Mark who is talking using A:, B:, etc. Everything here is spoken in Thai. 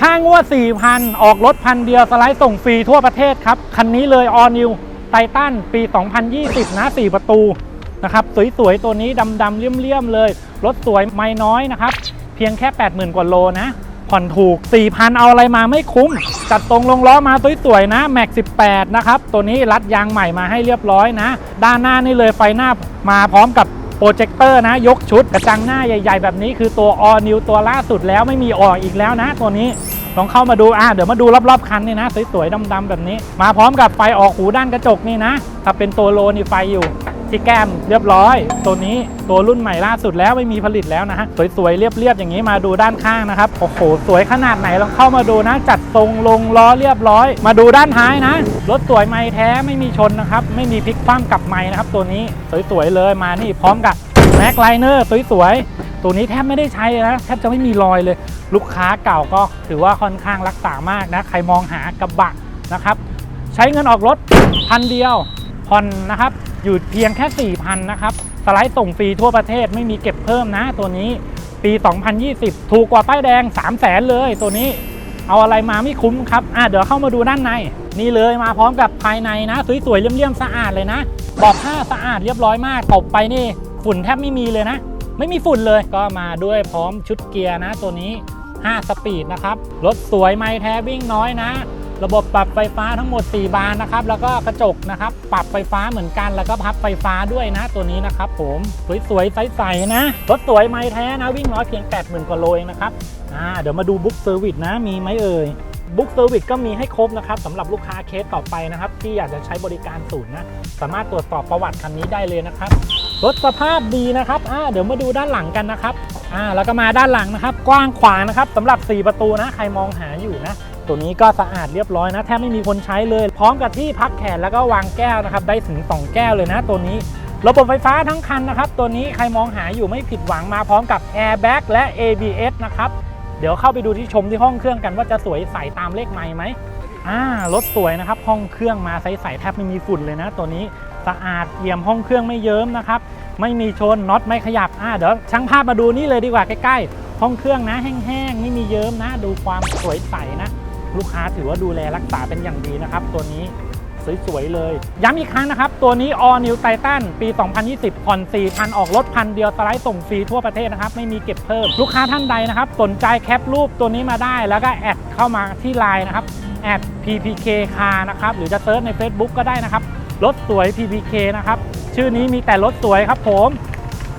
A: ค่างวด4,000 ออกรถพันเดียวสไลด์ส่งฟรีทั่วประเทศครับ คันนี้เลย All New Titan ปี 2020 นะ 4 ประตูนะครับ สวย ๆ ตัวนี้ดำ ๆ เลี่ยม ๆ เลย รถสวยไม่น้อยนะครับ เพียงแค่ 80,000 กว่าโลนะ ผ่อนถูก 4,000 เอาอะไรมาไม่คุ้ม จัดตรงลงล้อมาสวย ๆ นะ แม็ก 18 นะครับ ตัวนี้รัดยางใหม่มาให้เรียบร้อยนะ ด้านหน้านี่เลยไฟหน้ามาพร้อมกับ โปรเจคเตอร์นะ ยกชุดกระจังหน้าใหญ่ ๆ แบบนี้คือตัว All New ตัวล่าสุดแล้วไม่มีออกอีกแล้วนะ ตัวนี้ลองเข้ามาดูอะเดี๋ยวมาดูรอบๆคันนี่นะ สวยๆดำๆแบบนี้ มาพร้อมกับไฟออกหูด้านกระจกนี่นะถ้าเป็นตัวโลนี่ไฟอยู่ ที่แก้มเรียบร้อย ตัวนี้ตัวรุ่นใหม่ล่าสุดแล้วไม่มีผลิตแล้วนะฮะ สวยๆ เรียบๆ อย่างนี้มาดูด้านข้างนะครับ โอ้โห สวยขนาดไหนลองเข้ามาดูนะ จัดทรงลงล้อเรียบร้อย มาดูด้านท้ายนะ รถสวยไม่แท้ไม่มีชนนะครับ ไม่มีพลิกคว่ำกลับไม่นะครับ ตัวนี้สวยๆ เลยมานี่พร้อมกับแม็กไลเนอร์สวยๆ ตัวนี้แทบไม่ได้ใช้นะแทบจะไม่มีรอยเลย ลูกค้าเก่าก็ถือว่าค่อนข้างรักษามากนะ ใครมองหากระบะนะครับ ใช้เงินออกรถพันเดียวผ่อนนะครับ อยู่เพียงแค่ 4,000 นะครับ สไลด์ส่งฟรีทั่วประเทศไม่มีเก็บเพิ่มนะตัวนี้ปี 2020 ถูกกว่าป้ายแดง 3 0 0แสนเลยตัวนี้เอาอะไรมาไม่คุ้มครับอะเดี๋ยวเข้ามาดูด้านใน นี่เลยมาพร้อมกับภายในนะ สวยๆเลี่ยมๆสะอาดเลยนะบอกผ้าสะอาดเรียบร้อยมากตบไปนี่ฝุ่นแทบไม่มีเลยนะ ไม่มีฝุ่นเลยก็มาด้วยพร้อมชุดเกียร์นะ ตัวนี้ 5 สปีดนะครับรถสวยไม่แท้วิ่งน้อยนะ ระบบปรับไฟฟ้าทั้งหมด 4 บานนะครับ แล้วก็กระจกนะครับ ปรับไฟฟ้าเหมือนกัน แล้วก็พับไฟฟ้าด้วยนะ ตัวนี้นะครับผม สวยๆ ใสๆ นะ รถสวยไม่แท้นะ วิ่งน้อยเพียง 80,000 กว่าโลเองนะครับ อ่า เดี๋ยวมาดูบุ๊กเซอร์วิสนะ มีไหมเอ่ยบุ๊กเซอร์วิสก็มีให้ครบนะครับสำหรับลูกค้าเคสต่อไปนะครับ ที่อยากจะใช้บริการศูนย์นะ สามารถตรวจสอบประวัติคันนี้ได้เลยนะครับ รถสภาพดีนะครับอ่าเดี๋ยวมาดูด้านหลังกันนะครับอ่าแล้วก็มาด้านหลังนะครับ กว้างขวางนะครับสำหรับ 4 ประตูนะ ใครมองหาอยู่นะ ตัวนี้ก็สะอาดเรียบร้อยนะแทบไม่มีคนใช้เลย พร้อมกับที่พักแขนแล้วก็วางแก้วนะครับได้ถึง 2 แก้วเลยนะตัวนี้ระบบไฟฟ้าทั้งคันนะครับ ตัวนี้ใครมองหาอยู่ไม่ผิดหวังมาพร้อมกับ Airbag และ ABS นะครับเดี๋ยวเข้าไปดูที่ชมที่ห้องเครื่องกันว่าจะสวยใสตามเลขไม้ไหมอ่ารถสวยนะครับห้องเครื่องมาใสๆแทบไม่มีฝุ่นเลยนะ ตัวนี้สะอาดเอี่ยมห้องเครื่องไม่เยิ้มนะครับไม่มีชนน็อตไม่ขยับอ่าเดี๋ยวช่างภาพมาดูนี่เลยดีกว่าใกล้ๆห้องเครื่องนะแห้งๆไม่มีเยิ้มนะ ดูความสวยใสนะ ลูกค้าถือว่าดูแลรักษาเป็นอย่างดีนะครับ ตัวนี้สวยๆเลย ย้ำอีกครั้งนะครับ ตัวนี้ All New Titan ปี 2020 ผ่อน 4,000 ออกรถพันเดียวสไลด์ส่งฟรีทั่วประเทศนะครับ ไม่มีเก็บเพิ่ม ลูกค้าท่านใดนะครับ สนใจแคปรูปตัวนี้มาได้ แล้วก็แอดเข้ามาที่ไลน์นะครับแอด ppk car นะครับ หรือจะเซิร์ชใน Facebook ก็ได้นะครับ รถสวย ppk นะครับ ชื่อนี้มีแต่รถสวยครับผม